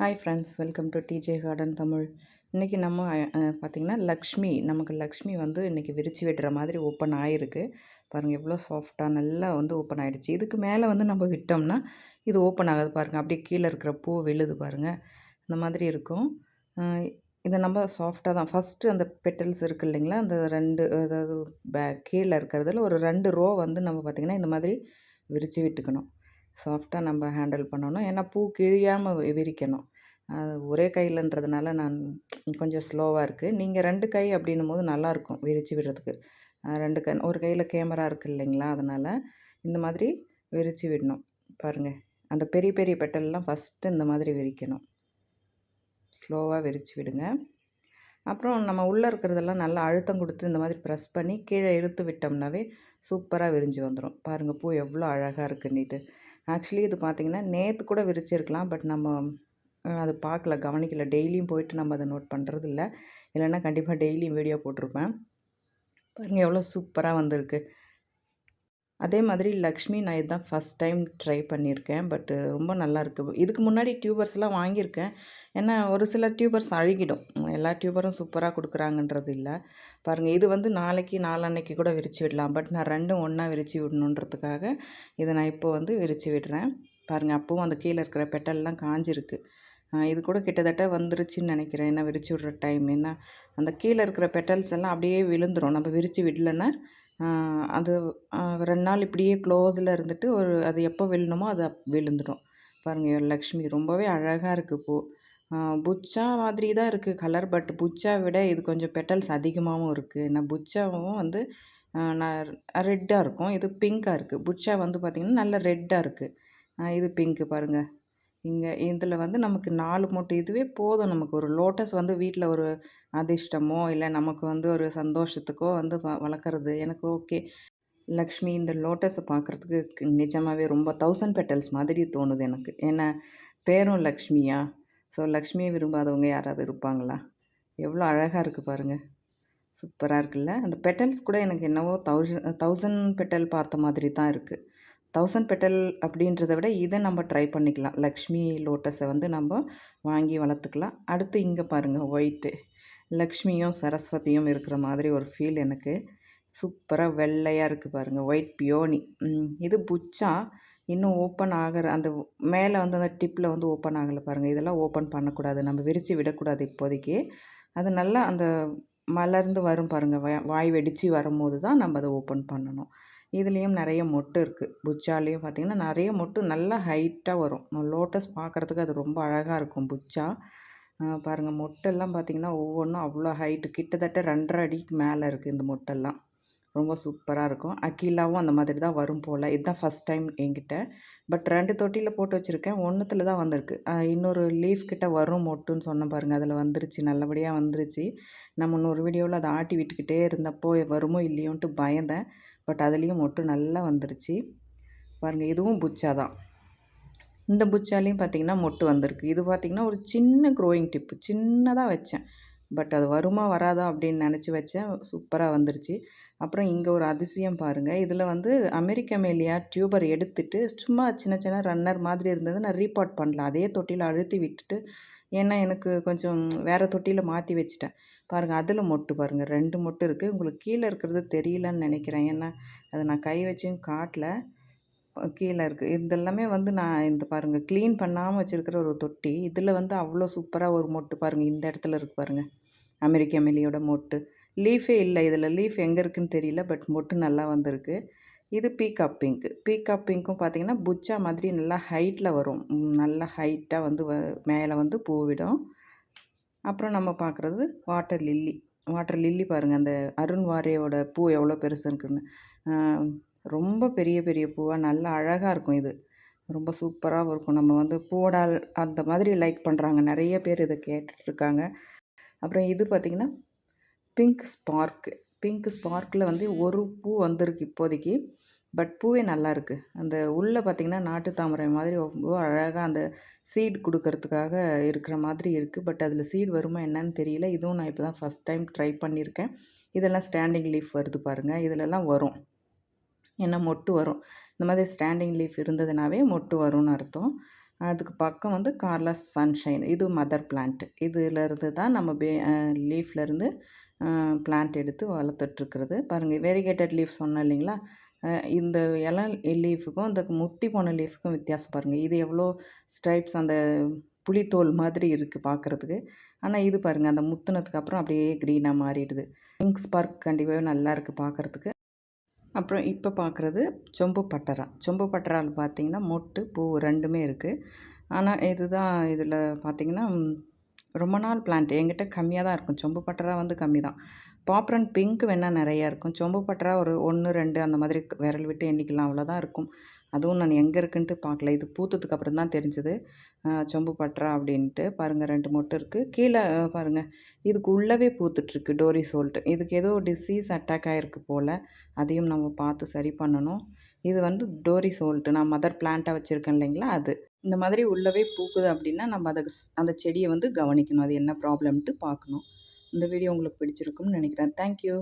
Hi friends welcome to DJ garden Tamil இன்றைக்கி நம்ம பார்த்திங்கன்னா லக்ஷ்மி நமக்கு லக்ஷ்மி வந்து இன்றைக்கி விரிச்சு விடுற மாதிரி ஓப்பன் ஆகிருக்கு பாருங்கள் எவ்வளோ சாஃப்டாக நல்லா வந்து ஓப்பன் ஆகிடுச்சு இதுக்கு மேலே வந்து நம்ம விட்டோம்னா இது ஓப்பன் ஆகாது பாருங்கள் அப்படியே கீழே இருக்கிற பூ விழுது பாருங்கள் இந்த மாதிரி இருக்கும். இதை நம்ம சாஃப்டாக தான். ஃபஸ்ட்டு அந்த பெட்டல்ஸ் இருக்குது இல்லைங்களா? அந்த ரெண்டு அதாவது பே கீழே இருக்கிறதுல ஒரு ரெண்டு ரோ வந்து நம்ம பார்த்திங்கன்னா இந்த மாதிரி விரித்து விட்டுக்கணும். சாஃப்டாக நம்ம ஹேண்டில் பண்ணணும். ஏன்னா பூ கிழியாமல் விரிக்கணும். ஒரே கையிலன்றதுனால நான் கொஞ்சம் ஸ்லோவாக இருக்குது நீங்கள் ரெண்டு கை அப்படின்னும் போது நல்லாயிருக்கும் விரித்து விடுறதுக்கு ரெண்டு கண் ஒரு கையில் கேமரா இருக்குது இல்லைங்களா? அதனால் இந்த மாதிரி விரித்து விடணும். பாருங்கள் அந்த பெரிய பெரிய பெட்டல்லாம் ஃபஸ்ட்டு இந்த மாதிரி விரிக்கணும். ஸ்லோவாக விரித்து விடுங்க. அப்புறம் நம்ம உள்ளே இருக்கிறதெல்லாம் நல்லா அழுத்தம் கொடுத்து இந்த மாதிரி ப்ரெஸ் பண்ணி கீழே இழுத்து விட்டோம்னாவே சூப்பராக விரிஞ்சு வந்துடும் பாருங்கள் பூ எவ்வளோ அழகாக இருக்குன்னிட்டு ஆக்சுவலி இது பார்த்திங்கன்னா நேற்று கூட விரிச்சிருக்கலாம் பட் நம்ம அது பார்க்கல கவனிக்கல. டெய்லியும் போயிட்டு நம்ம அதை நோட் பண்ணுறது இல்லை இல்லைன்னா கண்டிப்பாக டெய்லியும் வீடியோ போட்டிருப்பேன். பாருங்கள் எவ்வளோ சூப்பராக வந்திருக்கு. அதே மாதிரி லக்ஷ்மி நான் இதுதான் ஃபஸ்ட் டைம் ட்ரை பண்ணியிருக்கேன். பட்டு ரொம்ப நல்லாயிருக்கு இதுக்கு முன்னாடி டியூபர்ஸ்லாம் வாங்கியிருக்கேன். ஏன்னா ஒரு சில டியூபர்ஸ் அழுகிடும். எல்லா டியூபரும் சூப்பராக கொடுக்குறாங்கன்றது இல்லை. பாருங்கள் இது வந்து நாளைக்கு நாளன்னைக்கு கூட விரித்து விடலாம். பட் நான் ரெண்டும் ஒன்றா விரித்து விடணுன்றதுக்காக இதை நான் இப்போ வந்து விரித்து விடுறேன். பாருங்கள் அப்போவும் அந்த கீழே இருக்கிற பெட்டல்லாம் காஞ்சிருக்கு. இது கூட கிட்டத்தட்ட வந்துருச்சுன்னு நினைக்கிறேன். என்ன விரித்து விடுற டைம் என்ன அந்த கீழே இருக்கிற பெட்டல்ஸ் எல்லாம் அப்படியே விழுந்துடும் நம்ம விரித்து விடலைன்னா அது ரெண்டு நாள் இப்படியே க்ளோஸில் இருந்துட்டு ஒரு அது எப்போ விழுணுமோ அது விழுந்துடும் பாருங்கள் லக்ஷ்மி ரொம்பவே அழகாக இருக்குது பூ புச்சா மாதிரி தான் இருக்குது கலர் பட் புச்சா விட இது கொஞ்சம் பெட்டல்ஸ் அதிகமாகவும் இருக்குது ஏன்னா புச்சாவும் வந்து ரெட்டாக இருக்கும். இது பிங்க்காக இருக்குது புச்சா வந்து பார்த்திங்கன்னா நல்ல ரெட்டாக இருக்குது இது பிங்க்கு பாருங்கள் இங்கே இதில் வந்து நமக்கு நாலு மூட்டை இதுவே போதும். நமக்கு ஒரு லோட்டஸ் வந்து வீட்டில் ஒரு அதிர்ஷ்டமோ இல்லை நமக்கு வந்து ஒரு சந்தோஷத்துக்கோ வந்து வ வளர்க்குறது எனக்கு ஓகே லக்ஷ்மி இந்த லோட்டஸை பார்க்குறதுக்கு நிஜமாகவே ரொம்ப தௌசண்ட் பெட்டல்ஸ் மாதிரி தோணுது எனக்கு. ஏன்னா பேரும் லக்ஷ்மியா? ஸோ லக்ஷ்மியை விரும்பாதவங்க யாராவது இருப்பாங்களா? எவ்வளோ அழகாக இருக்குது பாருங்கள் சூப்பராக இருக்குல்ல? அந்த பெட்டல்ஸ் கூட எனக்கு என்னவோ தௌசண்ட் தௌசண்ட் பெட்டல் பார்த்த மாதிரி தான் இருக்குது தௌசண்ட் பெட்டல் அப்படின்றத விட இதை நம்ம ட்ரை பண்ணிக்கலாம். லக்ஷ்மி லோட்டஸை வந்து நம்ம வாங்கி வளர்த்துக்கலாம். அடுத்து இங்கே பாருங்கள் ஒயிட்டு லக்ஷ்மியும் சரஸ்வதியும் இருக்கிற மாதிரி ஒரு ஃபீல் எனக்கு. சூப்பராக வெள்ளையாக இருக்குது பாருங்கள் ஒயிட் பியோனி இது புச்சா இன்னும் ஓப்பன் ஆகிற அந்த மேலே வந்து அந்த டிப்பில் வந்து ஓப்பன் ஆகலை பாருங்கள் இதெல்லாம் ஓப்பன் பண்ணக்கூடாது. நம்ம விரித்து விடக்கூடாது இப்போதைக்கு. அது நல்லா அந்த மலர்ந்து வரும் பாருங்கள் வாய் வெடித்து வரும்போது தான் நம்ம அதை ஓப்பன் பண்ணணும். இதுலேயும் நிறைய மொட்டு இருக்குது புச்சாலேயும் பார்த்திங்கன்னா நிறைய மொட்டு நல்லா ஹைட்டாக வரும். லோட்டஸ் பார்க்குறதுக்கு அது ரொம்ப அழகாக இருக்கும் புச்சா பாருங்கள் மொட்டெல்லாம் பார்த்திங்கன்னா ஒவ்வொன்றும் அவ்வளோ ஹைட்டு கிட்டத்தட்ட ரெண்டரை அடிக்கு மேலே இருக்குது இந்த மொட்டெல்லாம். ரொம்ப சூப்பராக இருக்கும். அக்கீலாவும் அந்த மாதிரி தான் வரும் போல். இதுதான் ஃபஸ்ட் டைம் என்கிட்ட. பட் ரெண்டு தொட்டியில் போட்டு வச்சுருக்கேன். ஒன்றுத்தில் தான் வந்திருக்கு. இன்னொரு லீஃப் கிட்ட வரும் மொட்டுன்னு சொன்ன பாருங்கள் அதில் வந்துருச்சு நல்லபடியாக வந்துருச்சு. நம்ம இன்னொரு வீடியோவில் அதை ஆட்டி விட்டுக்கிட்டே இருந்தப்போ வருமோ இல்லையோன்ட்டு பயந்தேன். பட் அதுலேயும் மொட்டு நல்லா வந்துருச்சு. பாருங்கள் இதுவும் புச்சா தான். இந்த புச்சாலையும் பார்த்திங்கன்னா மொட்டு வந்திருக்கு. இது பார்த்திங்கன்னா ஒரு சின்ன க்ரோயிங் டிப்பு சின்னதாக வச்சேன். பட் அது வருமா வராதா அப்படின்னு நினச்சி வச்சேன். சூப்பராக வந்துருச்சு. அப்புறம் இங்கே ஒரு அதிசயம் பாருங்கள் இதில் வந்து அமெரிக்க மேலியா டியூபர் எடுத்துட்டு சும்மா சின்ன சின்ன ரன்னர் மாதிரி இருந்தது. நான் ரீபாட் பண்ணலாம் அதே தொட்டியில் அழுத்தி விட்டுட்டு ஏன்னா எனக்கு கொஞ்சம் வேறு தொட்டியில் மாற்றி வச்சுட்டேன். பாருங்கள் அதில் மொட்டு பாருங்கள் ரெண்டு மொட்டு இருக்குது உங்களுக்கு கீழே இருக்கிறது தெரியலன்னு நினைக்கிறேன். ஏன்னா அதை நான் கை வச்சும் காட்டல. கீழே இருக்குது இதெல்லாமே வந்து நான் இந்த பாருங்கள் க்ளீன் பண்ணாமல் வச்சுருக்கிற ஒரு தொட்டி. இதில் வந்து அவ்வளோ சூப்பராக ஒரு மொட்டு பாருங்கள் இந்த இடத்துல இருக்குது பாருங்கள் அமெரிக்க மெலியோட மொட்டு. லீஃபே இல்லை. இதில் லீஃப் எங்கே இருக்குதுன்னு தெரியல. பட் மொட்டு நல்லா வந்திருக்கு. இது பீகாக் பிங்க் பீகாக் பிங்க்கும் பார்த்திங்கன்னா புச்சா மாதிரி நல்லா ஹைட்டில் வரும். நல்லா ஹைட்டாக வந்து வ மேலே வந்து பூவிடும் அப்புறம் நம்ம பார்க்குறது வாட்டர் லில்லி வாட்டர் லில்லி பாருங்கள் அந்த அருண் வாரியோட பூ எவ்வளோ பெருசு இருக்குன்னு. ரொம்ப பெரிய பெரிய பூவாக நல்லா அழகாக இருக்கும் இது. ரொம்ப சூப்பராகவும் இருக்கும். நம்ம வந்து பூடால் அந்த மாதிரி லைக் பண்ணுறாங்க நிறைய பேர் இதை கேட்டுட்ருக்காங்க அப்புறம் இது பார்த்திங்கன்னா பிங்க் ஸ்பார்க்கு பிங்க் ஸ்பார்க்கில் வந்து ஒரு பூ வந்திருக்கு இப்போதைக்கு. பட் பூவே நல்லா இருக்குது அந்த உள்ளே பார்த்திங்கன்னா நாட்டு தாமரை மாதிரி ரொம்ப அழகாக அந்த சீட் கொடுக்கறதுக்காக இருக்கிற மாதிரி இருக்குது பட் அதில் சீட் வருமா என்னன்னு தெரியல. இதுவும் நான் இப்போ தான் ஃபஸ்ட் டைம் ட்ரை பண்ணியிருக்கேன் இதெல்லாம் ஸ்டாண்டிங் லீஃப் வருது பாருங்கள் இதிலெல்லாம் வரும். ஏன்னா மொட்டு வரும். இந்த மாதிரி ஸ்டாண்டிங் லீஃப் இருந்ததுனாவே மொட்டு வரும்னு அர்த்தம். அதுக்கு பக்கம் வந்து கார்லஸ் சன்ஷைன். இது மதர் பிளான்ட். இதிலேருந்து தான் நம்ம பே லீஃப்லேருந்து பிளான்ட் எடுத்து வளர்த்துட்ருக்கிறது பாருங்கள் வெரிகேட்டட் லீஃப் சொன்னேன் இல்லைங்களா? இந்த இலை லீஃபுக்கும் இந்த முத்தி போன லீஃபுக்கும் வித்தியாசம் பாருங்கள் இது எவ்வளோ ஸ்ட்ரைப்ஸ் அந்த புளித்தோல் மாதிரி இருக்குது பார்க்குறதுக்கு ஆனால் இது பாருங்கள் அந்த முத்துனதுக்கு அப்புறம் அப்படியே க்ரீனாக மாறிடுது. பிங்க் ஸ்பார்க் கண்டிப்பாகவே நல்லா இருக்குது பார்க்குறதுக்கு அப்புறம் இப்போ பார்க்குறது சொம்பு பட்டரா. சொம்பு பட்டரால் பார்த்தீங்கன்னா மொட்டு பூ ரெண்டுமே இருக்குது ஆனால் இதுதான் இதில் பார்த்திங்கன்னா ரொம்ப நாள் பிளான்ட் என்கிட்ட கம்மியாக தான் இருக்கும். சொம்பு பட்டரா வந்து கம்மி தான் பாப்ரன் பிங்க் வேணால் நிறையா இருக்கும். சொம்பு பட்டரா ஒரு ஒன்று ரெண்டு அந்த மாதிரி விரல் விட்டு எண்ணிக்கலாம். அவ்வளோதான் இருக்கும். அதுவும் நான் எங்கே இருக்குன்ட்டு பார்க்கல. இது பூத்ததுக்கு அப்புறம் தான் தெரிஞ்சது. சொம்பு பட்டரா அப்படின்ட்டு. பாருங்கள் ரெண்டு மொட்டு இருக்குது கீழே பாருங்கள் இதுக்கு உள்ளவே பூத்துட்ருக்கு டோரி சோல்ட்டு இதுக்கு ஏதோ டிசீஸ் அட்டாக் ஆகிருக்கு போல். அதையும் நம்ம பார்த்து சரி பண்ணணும். இது வந்து டோரி சோல்ட்டு. நான் மதர் பிளான்ட்டாக வச்சுருக்கேன் இல்லைங்களா? அது. இந்த மாதிரி உள்ளவே பூக்குது அப்படின்னா நம்ம அதை அந்த செடியை வந்து கவனிக்கணும். அது என்ன ப்ராப்ளம்ட்டு பார்க்கணும். இந்த வீடியோ உங்களுக்கு பிடிச்சிருக்கும்னு நினைக்கிறேன். தேங்க்யூ.